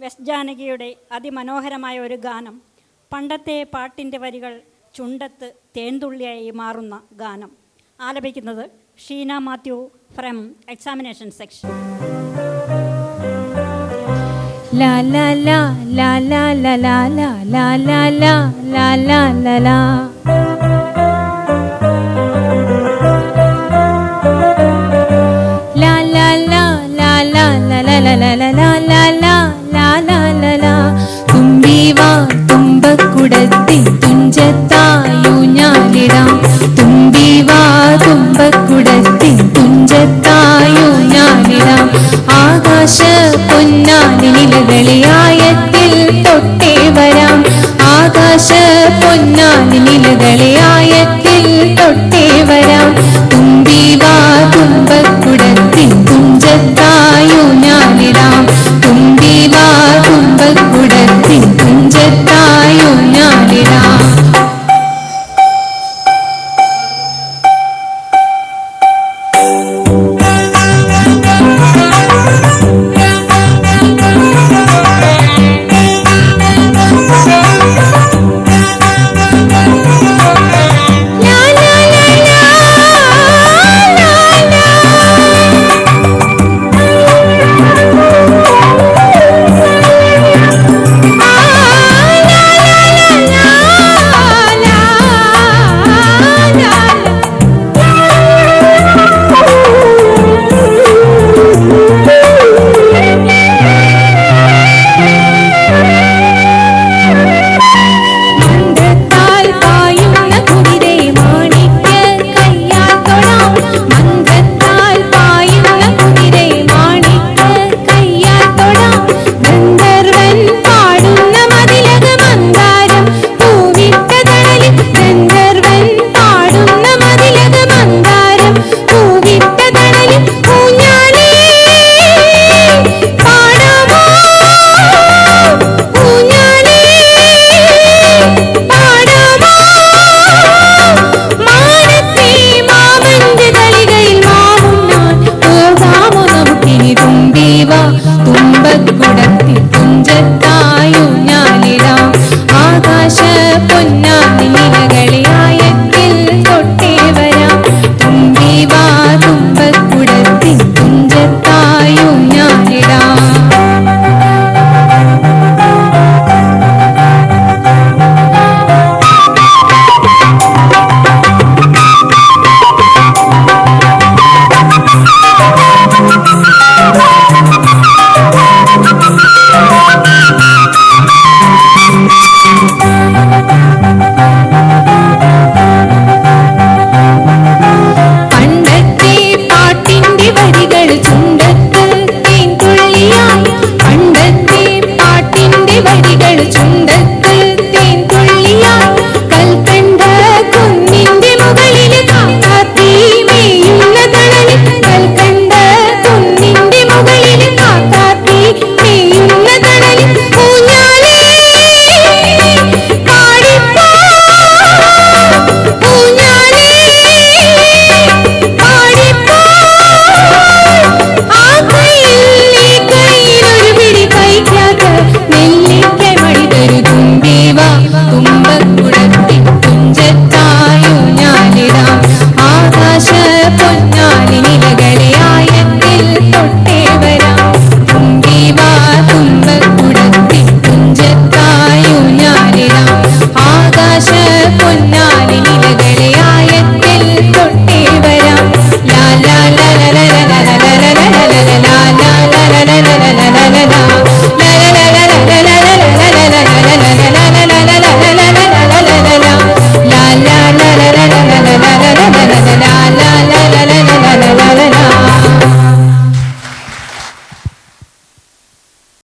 West ജാനകിയുടെ അതിമനോഹരമായ ഒരു ഗാനം പണ്ടത്തെ പാട്ടിന്റെ വരികൾ ചുണ്ടത്ത് തേൻതുള്ളിയായി മാറുന്ന ഗാനം ആലപിക്കുന്നത് Sheena Mathew from examination section ലാ ലാ ലാ ലാ ലാ ലാ ലാ ലാ ലാ ലാ ലാ ലാ ലാ la ആകാശ പൊന്നാനി നിലകളെ ആയത്തിൽ തൊട്ടേ വരാം.